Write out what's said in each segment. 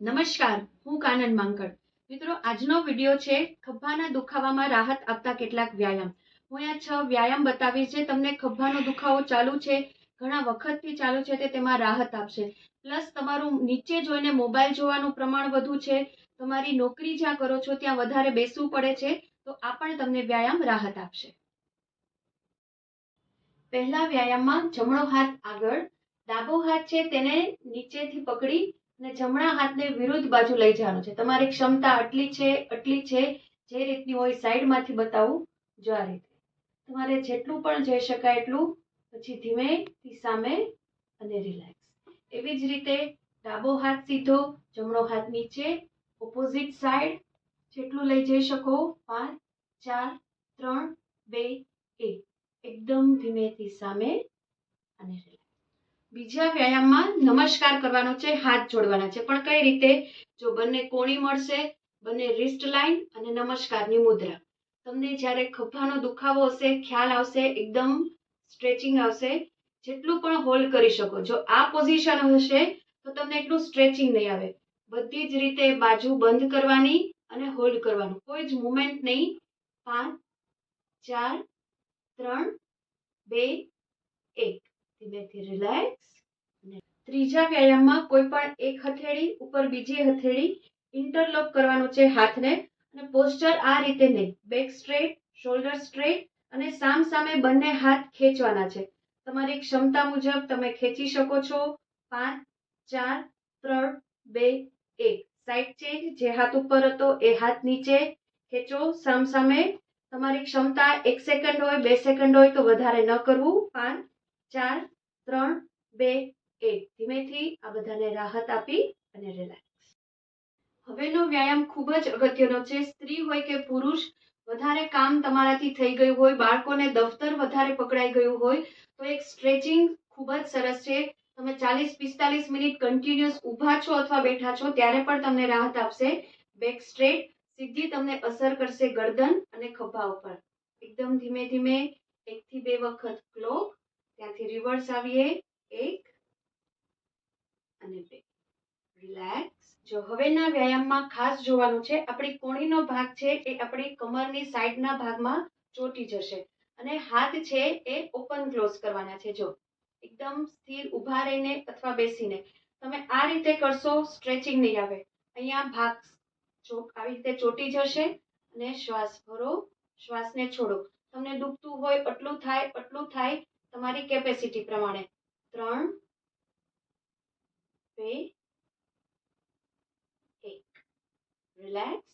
નમસ્કાર, હું કાનન માંકડ. મિત્રો, આજનો વીડિયો છે ખભાના દુખાવામાં રાહત આપતા કેટલાક વ્યાયામ. હું અહીંયા છ વ્યાયામ બતાવીશ જે તમને ખભાનો દુખાવો ચાલુ છે, ઘણા વખતથી ચાલુ છે, તે તેમાં રાહત આપશે. પ્લસ તમારું નીચે જોઈને મોબાઈલ જોવાનું પ્રમાણ વધુ છે, તમારી નોકરી જ્યાં કરો છો, ત્યાં વધારે બેસવું પડે છે, તો આ પણ તમને વ્યાયામ રાહત આપશે. પહેલા વ્યાયામમાં જમણો હાથ આગળ, ડાબો હાથ છે, તેને નીચેથી પકડી અને જમણા હાથને વિરુદ્ધ બાજુ લઈ જવાનો છે. તમારી ક્ષમતા આટલી છે આટલી છે, જે રીતની હોય સાઈડમાંથી બતાવું, જો આ રીતે. તમારે જેટલું પણ જઈ શકાય એટલું પછી ધીમેથી સામે અને રિલેક્સ એવી જ રીતે ડાબો હાથ સીધો, જમણો હાથ નીચે ઓપોઝિટ સાઈડ જેટલું લઈ જઈ શકો, પાંચ, ચાર, ત્રણ, બે, એક. એકદમ ધીમેથી સામે બીજા વ્યાયામમાં નમસ્કાર કરવાનો છે, હાથ જોડવાના છે. પણ કઈ રીતે? જો બંને કોણી મળશે, બંને રિસ્ટ લાઇન અને નમસ્કારની મુદ્રા. તમને જ્યારે ખભાનો દુખાવો હશે, ખ્યાલ આવશે, એકદમ સ્ટ્રેચિંગ આવશે, જેટલું પણ હોલ્ડ કરી શકો. જો આ પોઝિશન હશે, તો તમને એટલું સ્ટ્રેચિંગ નહીં આવે. બધી જ રીતે બાજુ બંધ કરવાની અને હોલ્ડ કરવાનું. કોઈ જ મુમેન્ટ નહીં. પાંચ, ચાર, ત્રણ, બે, એક. ધીમેથી રિલેક્સ ત્રીજા વ્યાયામમાં કોઈ પણ એક હથેળી ઉપર બીજી હથેળી ઇન્ટરલોક કરવાનું છે હાથને. અને પોસ્ચર આ રીતે નહીં બેક સ્ટ્રેટ શોલ્ડર સ્ટ્રેટ અને સામ સામે બંને હાથ ખેંચવાના છે. તમારી ક્ષમતા મુજબ તમે ખેંચી શકો છો. પાંચ, ચાર, ત્રણ, બે, એક. સાઈડ ચેન્જ જે હાથ ઉપર હતો એ હાથ નીચે ખેંચો. સામ સામે તમારી ક્ષમતા એક સેકન્ડ હોય, બે સેકન્ડ હોય તો વધારે ન કરવું. પાંચ ચાર, ત્રણ, બે, એક. ધીમેથી આ બધાને રાહત આપી અને રિલેક્સ હવેનો વ્યાયામ ખૂબ જ અગત્યનો છે. સ્ત્રી હોય કે પુરુષ, વધારે કામ તમારાથી થઈ ગયું હોય, બાળકોને દફતર વધારે પકડાઈ ગયું હોય, તો એક સ્ટ્રેચિંગ ખૂબ જ સરસ છે. તમે ચાલીસ, પિસ્તાલીસ મિનિટ કન્ટિન્યુઅસ ઊભા છો અથવા બેઠા છો, ત્યારે પણ તમને રાહત આપશે. બેક સ્ટ્રેટ, સીધી તમને અસર કરશે ગરદન અને ખભા ઉપર. એકદમ ધીમે ધીમે, એકથી બે વખત ક્લોક ત્યાંથી રિવર્સ આવીએ, એક અને બે. રિલેક્સ જો હવેના વ્યાયામમાં ખાસ જોવાનું છે, આપણી કોણીનો ભાગ છે એ આપણી કમરની સાઈડના ભાગમાં ચોટી જશે. અને હાથ છે એ ઓપન ક્લોઝ કરવાના છે. જો એકદમ સ્થિર ઊભા રહીને અથવા બેસીને તમે આ રીતે કરશો સ્ટ્રેચિંગ નહીં આવે. અહીંયા ભાગ ચોક આવી રીતે ચોટી જશે અને શ્વાસ ભરો. શ્વાસને છોડો. તમને દુખતું હોય આટલું થાય આટલું થાય તમારી કેપેસિટી પ્રમાણે. ત્રણ, બે, એક. રિલેક્સ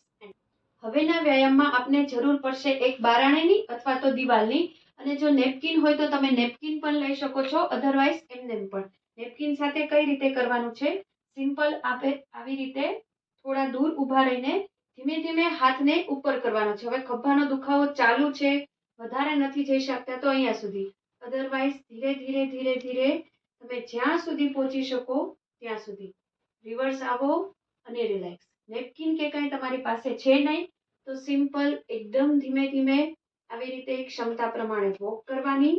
હવેના વ્યાયામમાં આપને જરૂર પડશે એક બારાણેની અથવા તો દિવાલની. અને જો નેપકિન હોય તો તમે નેપકિન પણ લઈ શકો છો અધરવાઇઝ એમને પણ. નેપકિન સાથે કઈ રીતે કરવાનું છે? સિમ્પલ આપે આવી રીતે થોડા દૂર ઊભા રહીને ધીમે ધીમે હાથને ઉપર કરવાનો છે. હવે ખભાનો દુખાવો ચાલુ છે, વધારે નથી જઈ શકતા તો અહીંયા સુધી. અધરવાઇઝ ધીરે ધીરે ધીરે ધીરે તમે જ્યાં સુધી પહોંચી શકો, ત્યાં સુધી. રિવર્સ આવો અને રિલેક્સ નેપકિન કે કંઈ તમારી પાસે છે નહીં, તો સિમ્પલ એકદમ ધીમે ધીમે આવી રીતે ક્ષમતા પ્રમાણે વોક કરવાની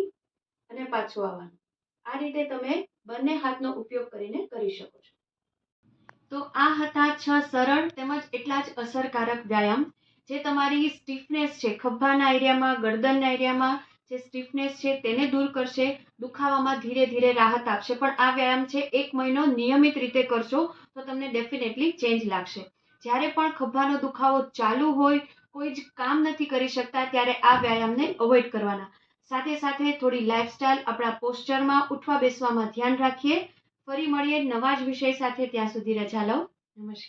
અને પાછું આવવાનું. આ રીતે તમે બંને હાથનો ઉપયોગ કરીને કરી શકો છો. તો આ હતા છ સરળ તેમજ એટલા જ અસરકારક વ્યાયામ, જે તમારી સ્ટીફનેસ છે, ખભાના એરિયામાં, ગરદનના એરિયામાં જે સ્ટીફનેસ છે તેને દૂર કરશે, દુખાવામાં ધીરે ધીરે રાહત આપશે. પણ આ વ્યાયામ છે એક મહિનો નિયમિત રીતે કરશો તો તમને ડેફિનેટલી ચેન્જ લાગશે. જ્યારે પણ ખભાનો દુખાવો ચાલુ હોય, કોઈ જ કામ નથી કરી શકતા, ત્યારે આ વ્યાયામને અવોઇડ કરવાના. સાથે સાથે થોડી લાઇફસ્ટાઇલ આપણા પોસ્ચરમાં ઉઠવા બેસવામાં ધ્યાન રાખીએ. ફરી મળીએ નવા જ વિષય સાથે. ત્યાં સુધી રજા લઉં. નમસ્કાર.